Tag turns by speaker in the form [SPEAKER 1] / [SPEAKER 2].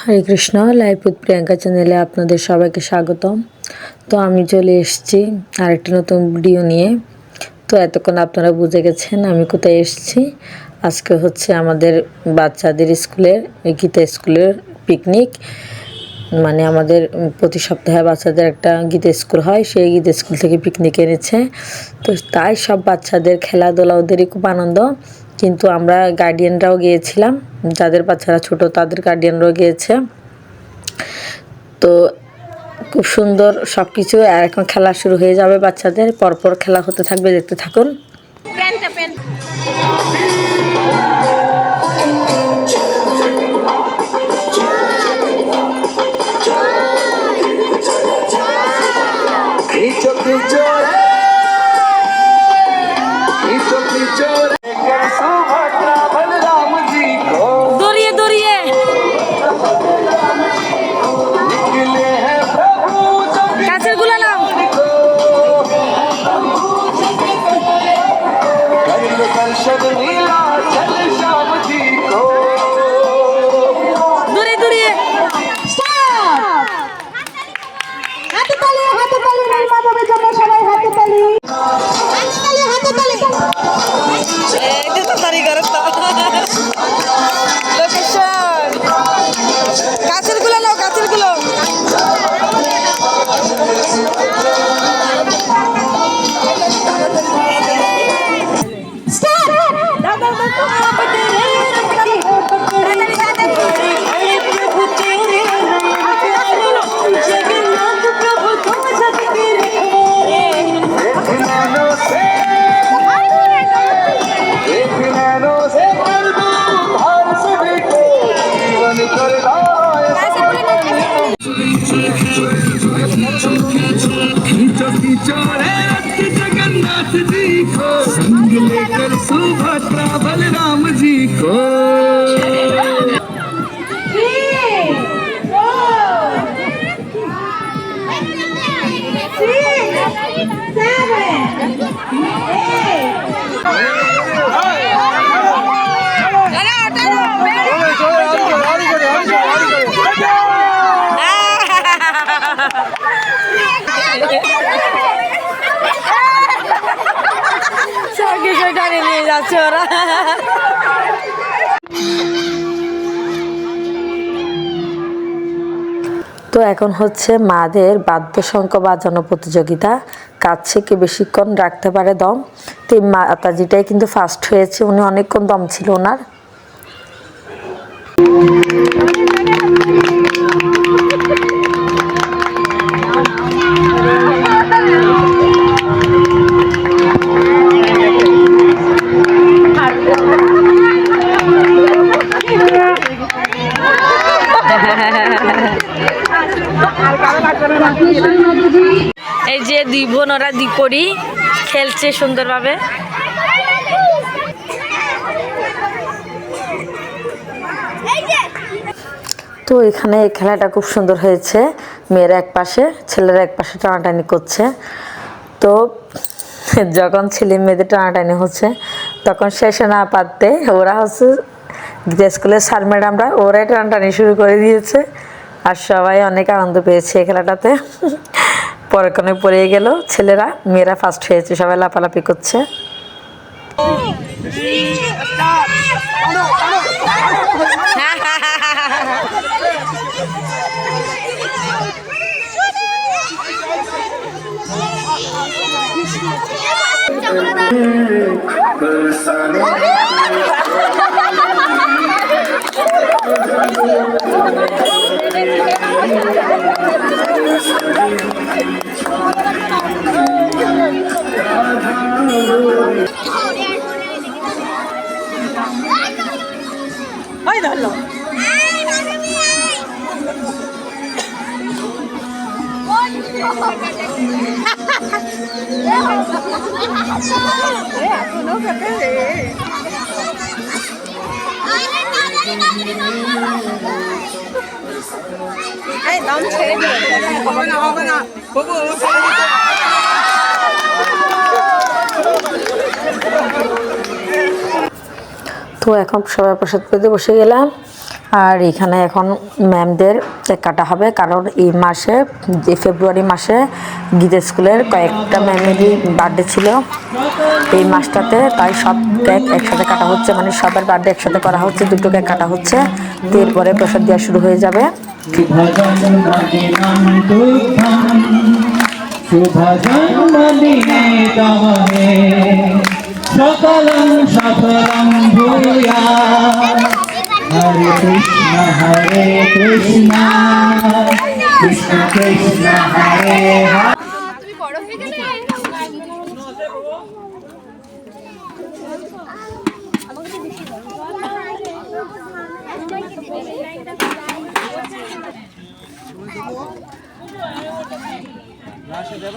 [SPEAKER 1] Hare Krishna live with Priyanka চ্যানেলে আপনাদের সবাইকে স্বাগতম। তো আমি চলে এসেছি আরেকটি নতুন ভিডিও নিয়ে। তো এতক্ষণ আপনারা বুঝে গেছেন আমি কোথায় এসেছি। আজকে হচ্ছে আমাদের বাচ্চাদের স্কুলের গীতা স্কুলের পিকনিক মানে আমাদের প্রতি সপ্তাহে বাচ্চাদের একটা গীতা স্কুল হয়, সেই গীতা স্কুল থেকে পিকনিক এনেছে। তো তাই সব বাচ্চাদের খেলাধুলা ওদেরই খুব আনন্দ। কিন্তু আমরা গার্ডিয়ানরাও গিয়েছিলাম, যাদের বাচ্চারা ছোট তাদের গার্ডিয়ানরাও গিয়েছে। তো খুব সুন্দর সব কিছু আর এখন খেলা শুরু হয়ে যাবে বাচ্চাদের, পরপর খেলা হতে থাকবে, দেখতে থাকুন।
[SPEAKER 2] চলে
[SPEAKER 1] টানে নিয়ে যাচ্ছে ওরা। তো এখন হচ্ছে মাদের বাদ্যশঙ্খ বাজানো প্রতিযোগিতা। কাছে কে বেশিক্ষণ রাখতে পারে দম। তো মাতাজিটাই কিন্তু ফার্স্ট হয়েছে, উনি অনেকক্ষণ দম ছিল ওনার। এই যে দুই বোন, ওরা দ্বিপরি খেলছে সুন্দরভাবে। তো এখানে খেলাটা খুব সুন্দর হয়েছে। মেয়েরা এক পাশে, ছেলেরা এক পাশে টানাটানি করছে। তো যখন ছেলে মেয়েদের টানাটানি হচ্ছে, তখন শেষে না পারতে ওরা হচ্ছে স্কুলের স্যার ম্যাডামরা ওরাই টানাটানি শুরু করে দিয়েছে। আর সবাই অনেক আনন্দ পেয়েছে এই খেলাটাতে। পরের পড়ে গেল ছেলেরা মেয়েরা ফার্স্ট হয়েছে সবাই লাপালাপি করছে। Personal
[SPEAKER 3] lộn thế à tôi nói ra cái gì ấy đón chế được không có nào không có nào bố bố bố
[SPEAKER 1] তো এখন সবাই প্রসাদ পেতে বসে গেলাম। আর এখানে এখন ম্যামদের কাটা হবে, কারণ এই মাসে ফেব্রুয়ারি মাসে গীতা স্কুলের কয়েকটা ম্যামেরই বার্থডে ছিল এই মাসটাতে। তাই সব কেক একসাথে কাটা হচ্ছে মানে সবার বার্থডে একসাথে করা হচ্ছে, দুটো কেক কাটা হচ্ছে। এরপরে প্রসাদ দেওয়া শুরু হয়ে যাবে।
[SPEAKER 3] শুভ সকলং সফলং ভূয়া। হরে কৃষ্ণ হরে কৃষ্ণ। কৃষ্ণ কৃষ্ণ হরে হরে। দেব